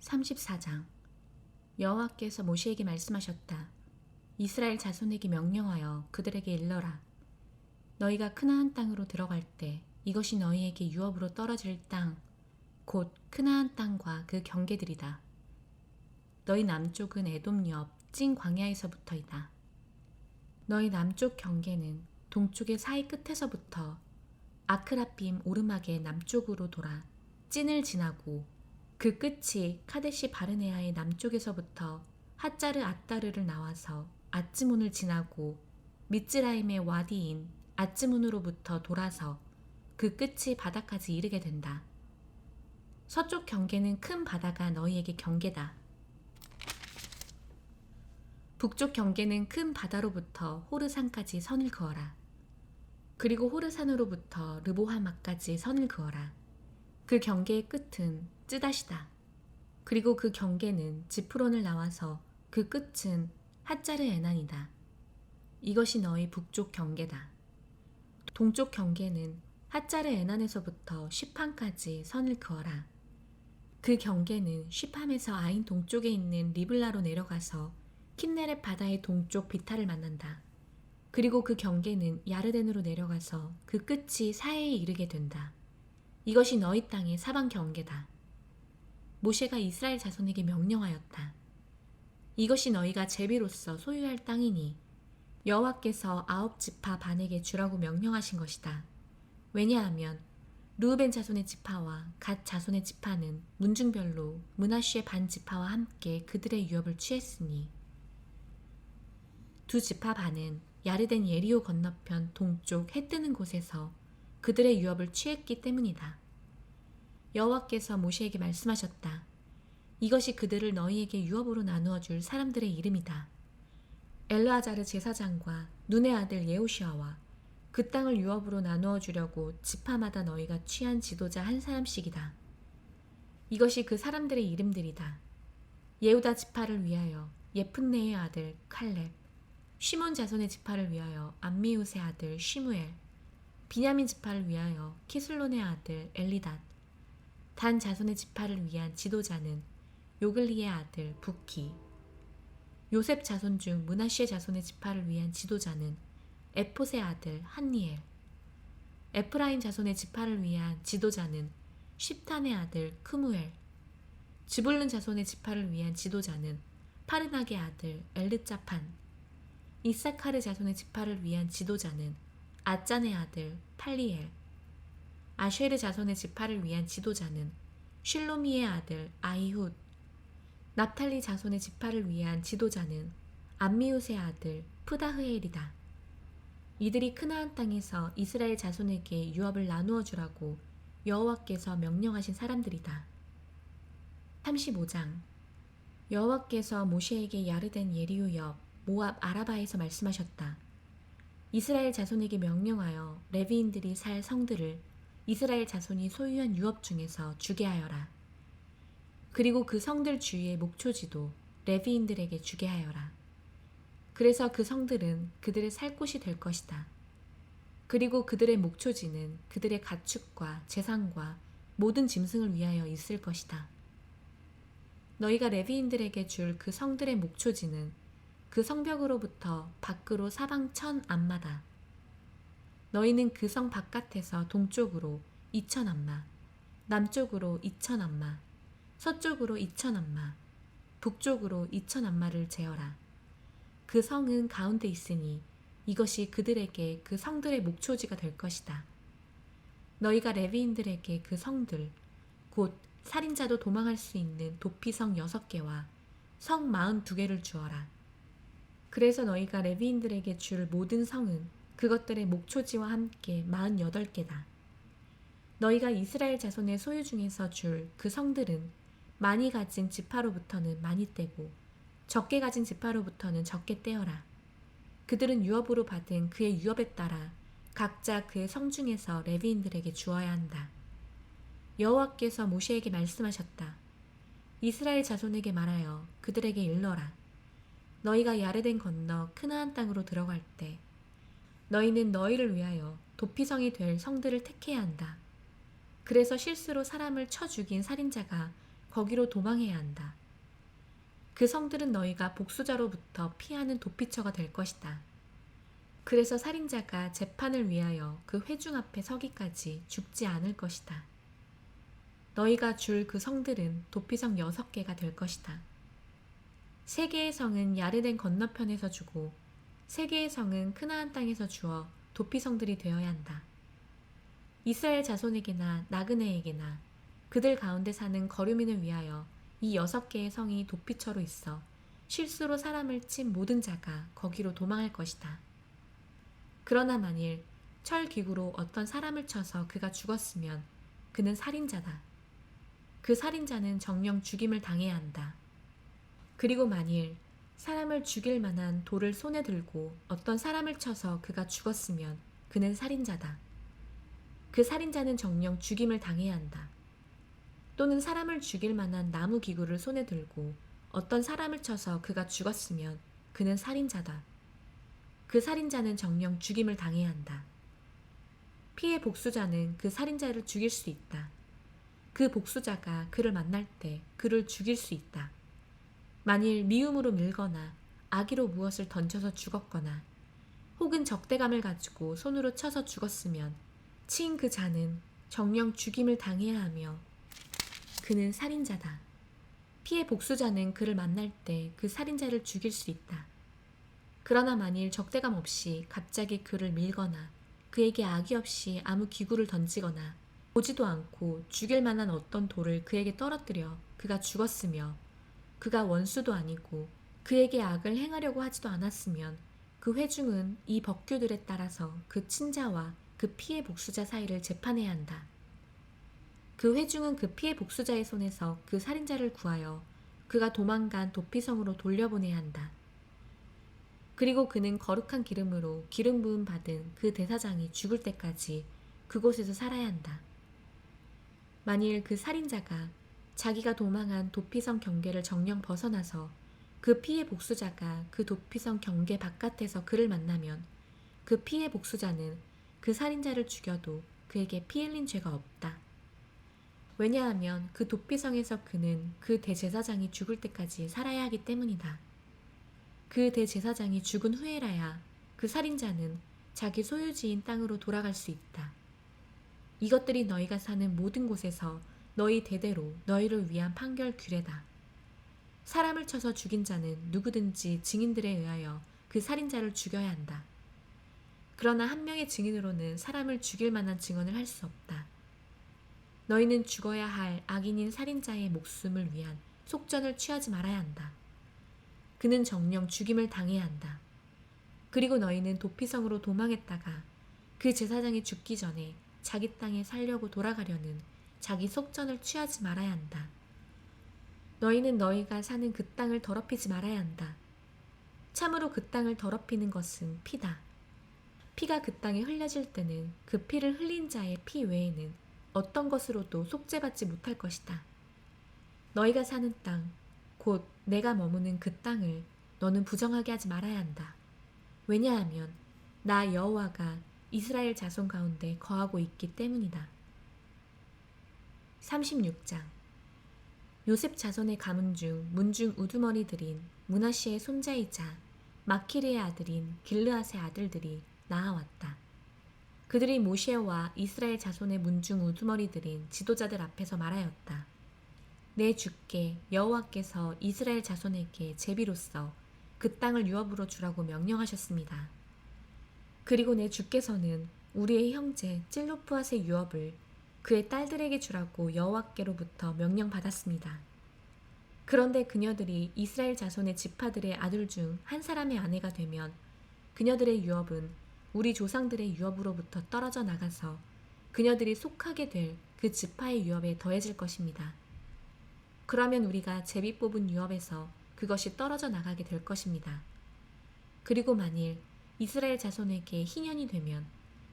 34장 여호와께서 모세에게 말씀하셨다. 이스라엘 자손에게 명령하여 그들에게 일러라. 너희가 크나안 땅으로 들어갈 때 이것이 너희에게 유업으로 떨어질 땅, 곧 크나안 땅과 그 경계들이다. 너희 남쪽은 에돔 옆 찐 광야에서부터이다. 너희 남쪽 경계는 동쪽의 사이 끝에서부터 아크라빔 오르막의 남쪽으로 돌아 찐을 지나고 그 끝이 카데시 바르네아의 남쪽에서부터 핫자르 아따르를 나와서 아츠문을 지나고 미츠라임의 와디인 아츠문으로부터 돌아서 그 끝이 바다까지 이르게 된다. 서쪽 경계는 큰 바다가 너희에게 경계다. 북쪽 경계는 큰 바다로부터 호르산까지 선을 그어라. 그리고 호르산으로부터 르보하마까지 선을 그어라. 그 경계의 끝은 쯔다시다. 그리고 그 경계는 지프론을 나와서 그 끝은 핫자르 에난이다. 이것이 너희 북쪽 경계다. 동쪽 경계는 핫자르 에난에서부터 쉬판까지 선을 그어라. 그 경계는 쉬팜에서 아인 동쪽에 있는 리블라로 내려가서 킨네렛 바다의 동쪽 비타를 만난다. 그리고 그 경계는 야르덴으로 내려가서 그 끝이 사해에 이르게 된다. 이것이 너희 땅의 사방 경계다. 모세가 이스라엘 자손에게 명령하였다. 이것이 너희가 제비로서 소유할 땅이니 여호와께서 아홉 지파 반에게 주라고 명령하신 것이다. 왜냐하면 루벤 자손의 지파와 갓 자손의 지파는 문중별로 문하시의 반 지파와 함께 그들의 유업을 취했으니 두 지파 반은 야르덴 예리오 건너편 동쪽 해 뜨는 곳에서 그들의 유업을 취했기 때문이다. 여호와께서 모세에게 말씀하셨다. 이것이 그들을 너희에게 유업으로 나누어 줄 사람들의 이름이다. 엘르아자르 제사장과 눈의 아들 예호시아와 그 땅을 유업으로 나누어 주려고 지파마다 너희가 취한 지도자 한 사람씩이다. 이것이 그 사람들의 이름들이다. 예후다 지파를 위하여 예푼네의 아들 칼렙, 시몬 자손의 지파를 위하여 암미우스의 아들 시무엘, 비냐민 지파를 위하여 키슬론의 아들 엘리닷, 단 자손의 지파를 위한 지도자는 요글리의 아들 부키, 요셉 자손 중 문하시의 자손의 지파를 위한 지도자는 에포의 아들 한니엘, 에프라임 자손의 지파를 위한 지도자는 십탄의 아들 크무엘, 지불룬 자손의 지파를 위한 지도자는 파르나의 아들 엘르짜판, 이사카르 자손의 지파를 위한 지도자는 아짠의 아들 팔리엘, 아쉐르 자손의 지파를 위한 지도자는 쉴로미의 아들 아이훗, 납탈리 자손의 지파를 위한 지도자는 암미우스의 아들 푸다흐엘이다. 이들이 크나안 땅에서 이스라엘 자손에게 유업을 나누어 주라고 여호와께서 명령하신 사람들이다. 35장 여호와께서 모세에게 야르덴 예리오 옆 모압 아라바에서 말씀하셨다. 이스라엘 자손에게 명령하여 레위인들이 살 성들을 이스라엘 자손이 소유한 유업 중에서 주게 하여라. 그리고 그 성들 주위의 목초지도 레위인들에게 주게 하여라. 그래서 그 성들은 그들의 살 곳이 될 것이다. 그리고 그들의 목초지는 그들의 가축과 재산과 모든 짐승을 위하여 있을 것이다. 너희가 레위인들에게 줄 그 성들의 목초지는 그 성벽으로부터 밖으로 사방 천 안마다. 너희는 그 성 바깥에서 동쪽으로 이천 안마, 남쪽으로 이천 안마, 서쪽으로 이천 안마, 북쪽으로 이천 안마를 재어라. 그 성은 가운데 있으니 이것이 그들에게 그 성들의 목초지가 될 것이다. 너희가 레위인들에게 그 성들, 곧 살인자도 도망할 수 있는 도피성 여섯 개와 성 마흔 두 개를 주어라. 그래서 너희가 레위인들에게 줄 모든 성은 그것들의 목초지와 함께 48개다. 너희가 이스라엘 자손의 소유 중에서 줄 그 성들은 많이 가진 지파로부터는 많이 떼고 적게 가진 지파로부터는 적게 떼어라. 그들은 유업으로 받은 그의 유업에 따라 각자 그의 성 중에서 레위인들에게 주어야 한다. 여호와께서 모세에게 말씀하셨다. 이스라엘 자손에게 말하여 그들에게 일러라. 너희가 야르덴 건너 크나안 땅으로 들어갈 때 너희는 너희를 위하여 도피성이 될 성들을 택해야 한다. 그래서 실수로 사람을 쳐 죽인 살인자가 거기로 도망해야 한다. 그 성들은 너희가 복수자로부터 피하는 도피처가 될 것이다. 그래서 살인자가 재판을 위하여 그 회중 앞에 서기까지 죽지 않을 것이다. 너희가 줄 그 성들은 도피성 여섯 개가 될 것이다. 세 개의 성은 야르덴 건너편에서 주고 세 개의 성은 크나안 땅에서 주어 도피성들이 되어야 한다. 이스라엘 자손에게나 나그네에게나 그들 가운데 사는 거류민을 위하여 이 여섯 개의 성이 도피처로 있어 실수로 사람을 친 모든 자가 거기로 도망할 것이다. 그러나 만일 철 기구로 어떤 사람을 쳐서 그가 죽었으면 그는 살인자다. 그 살인자는 정령 죽임을 당해야 한다. 그리고 만일 사람을 죽일 만한 돌을 손에 들고 어떤 사람을 쳐서 그가 죽었으면 그는 살인자다. 그 살인자는 정령 죽임을 당해야 한다. 또는 사람을 죽일 만한 나무 기구를 손에 들고 어떤 사람을 쳐서 그가 죽었으면 그는 살인자다. 그 살인자는 정령 죽임을 당해야 한다. 피해 복수자는 그 살인자를 죽일 수 있다. 그 복수자가 그를 만날 때 그를 죽일 수 있다. 만일 미움으로 밀거나 악의로 무엇을 던져서 죽었거나 혹은 적대감을 가지고 손으로 쳐서 죽었으면 치인 그 자는 정령 죽임을 당해야 하며 그는 살인자다. 피해 복수자는 그를 만날 때 그 살인자를 죽일 수 있다. 그러나 만일 적대감 없이 갑자기 그를 밀거나 그에게 악의 없이 아무 기구를 던지거나 보지도 않고 죽일 만한 어떤 돌을 그에게 떨어뜨려 그가 죽었으며 그가 원수도 아니고 그에게 악을 행하려고 하지도 않았으면 그 회중은 이 법규들에 따라서 그 친자와 그 피해 복수자 사이를 재판해야 한다. 그 회중은 그 피해 복수자의 손에서 그 살인자를 구하여 그가 도망간 도피성으로 돌려보내야 한다. 그리고 그는 거룩한 기름으로 기름 부음 받은 그 대사장이 죽을 때까지 그곳에서 살아야 한다. 만일 그 살인자가 자기가 도망한 도피성 경계를 정령 벗어나서 그 피해 복수자가 그 도피성 경계 바깥에서 그를 만나면 그 피해 복수자는 그 살인자를 죽여도 그에게 피 흘린 죄가 없다. 왜냐하면 그 도피성에서 그는 그 대제사장이 죽을 때까지 살아야 하기 때문이다. 그 대제사장이 죽은 후에라야 그 살인자는 자기 소유지인 땅으로 돌아갈 수 있다. 이것들이 너희가 사는 모든 곳에서 너희 대대로 너희를 위한 판결 규례다. 사람을 쳐서 죽인 자는 누구든지 증인들에 의하여 그 살인자를 죽여야 한다. 그러나 한 명의 증인으로는 사람을 죽일 만한 증언을 할 수 없다. 너희는 죽어야 할 악인인 살인자의 목숨을 위한 속전을 취하지 말아야 한다. 그는 정령 죽임을 당해야 한다. 그리고 너희는 도피성으로 도망했다가 그 제사장이 죽기 전에 자기 땅에 살려고 돌아가려는 자기 속전을 취하지 말아야 한다. 너희는 너희가 사는 그 땅을 더럽히지 말아야 한다. 참으로 그 땅을 더럽히는 것은 피다. 피가 그 땅에 흘려질 때는 그 피를 흘린 자의 피 외에는 어떤 것으로도 속죄받지 못할 것이다. 너희가 사는 땅, 곧 내가 머무는 그 땅을 너는 부정하게 하지 말아야 한다. 왜냐하면 나 여호와가 이스라엘 자손 가운데 거하고 있기 때문이다. 36장 요셉 자손의 가문 중 문중 우두머리들인 문하시의 손자이자 마키르의 아들인 길르앗의 아들들이 나아왔다. 그들이 모시와 이스라엘 자손의 문중 우두머리들인 지도자들 앞에서 말하였다. 내 주께 여호와께서 이스라엘 자손에게 제비로서 그 땅을 유업으로 주라고 명령하셨습니다. 그리고 내 주께서는 우리의 형제 찔로프앗의 유업을 그의 딸들에게 주라고 여호와께로부터 명령받았습니다. 그런데 그녀들이 이스라엘 자손의 지파들의 아들 중 한 사람의 아내가 되면 그녀들의 유업은 우리 조상들의 유업으로부터 떨어져 나가서 그녀들이 속하게 될 그 지파의 유업에 더해질 것입니다. 그러면 우리가 제비 뽑은 유업에서 그것이 떨어져 나가게 될 것입니다. 그리고 만일 이스라엘 자손에게 희년이 되면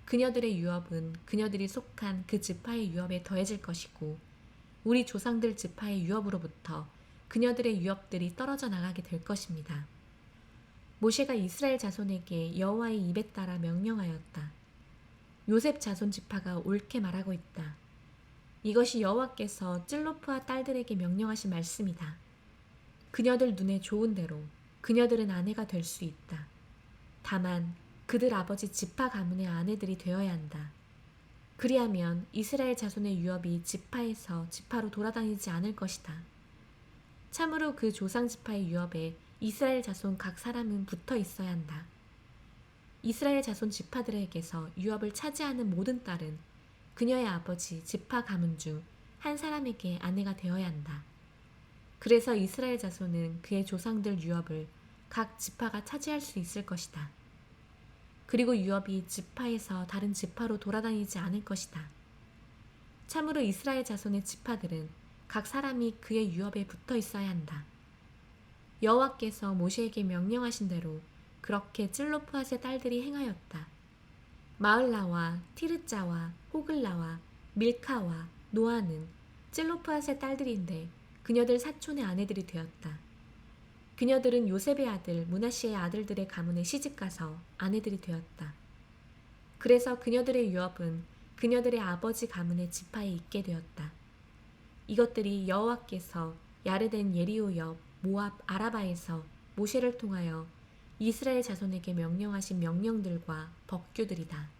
그녀들의 유업은 그녀들이 속한 그 지파의 유업에 더해질 것이고 우리 조상들 지파의 유업으로부터 그녀들의 유업들이 떨어져 나가게 될 것입니다. 모세가 이스라엘 자손에게 여호와의 입에 따라 명령하였다. 요셉 자손 지파가 옳게 말하고 있다. 이것이 여호와께서 찔로프와 딸들에게 명령하신 말씀이다. 그녀들 눈에 좋은 대로 그녀들은 아내가 될 수 있다. 다만 그들 아버지 지파 가문의 아내들이 되어야 한다. 그리하면 이스라엘 자손의 유업이 지파에서 지파로 돌아다니지 않을 것이다. 참으로 그 조상 지파의 유업에 이스라엘 자손 각 사람은 붙어 있어야 한다. 이스라엘 자손 지파들에게서 유업을 차지하는 모든 딸은 그녀의 아버지 지파 가문 중 한 사람에게 아내가 되어야 한다. 그래서 이스라엘 자손은 그의 조상들 유업을 각 지파가 차지할 수 있을 것이다. 그리고 유업이 지파에서 다른 지파로 돌아다니지 않을 것이다. 참으로 이스라엘 자손의 지파들은 각 사람이 그의 유업에 붙어 있어야 한다. 여호와께서 모세에게 명령하신 대로 그렇게 찔로프앗의 딸들이 행하였다. 마을라와 티르짜와 호글라와 밀카와 노아는 찔로프앗의 딸들인데 그녀들 사촌의 아내들이 되었다. 그녀들은 요셉의 아들 문하시의 아들들의 가문에 시집가서 아내들이 되었다. 그래서 그녀들의 유업은 그녀들의 아버지 가문의 지파에 있게 되었다. 이것들이 여호와께서 야르덴 예리오 옆 모압 아라바에서 모세를 통하여 이스라엘 자손에게 명령하신 명령들과 법규들이다.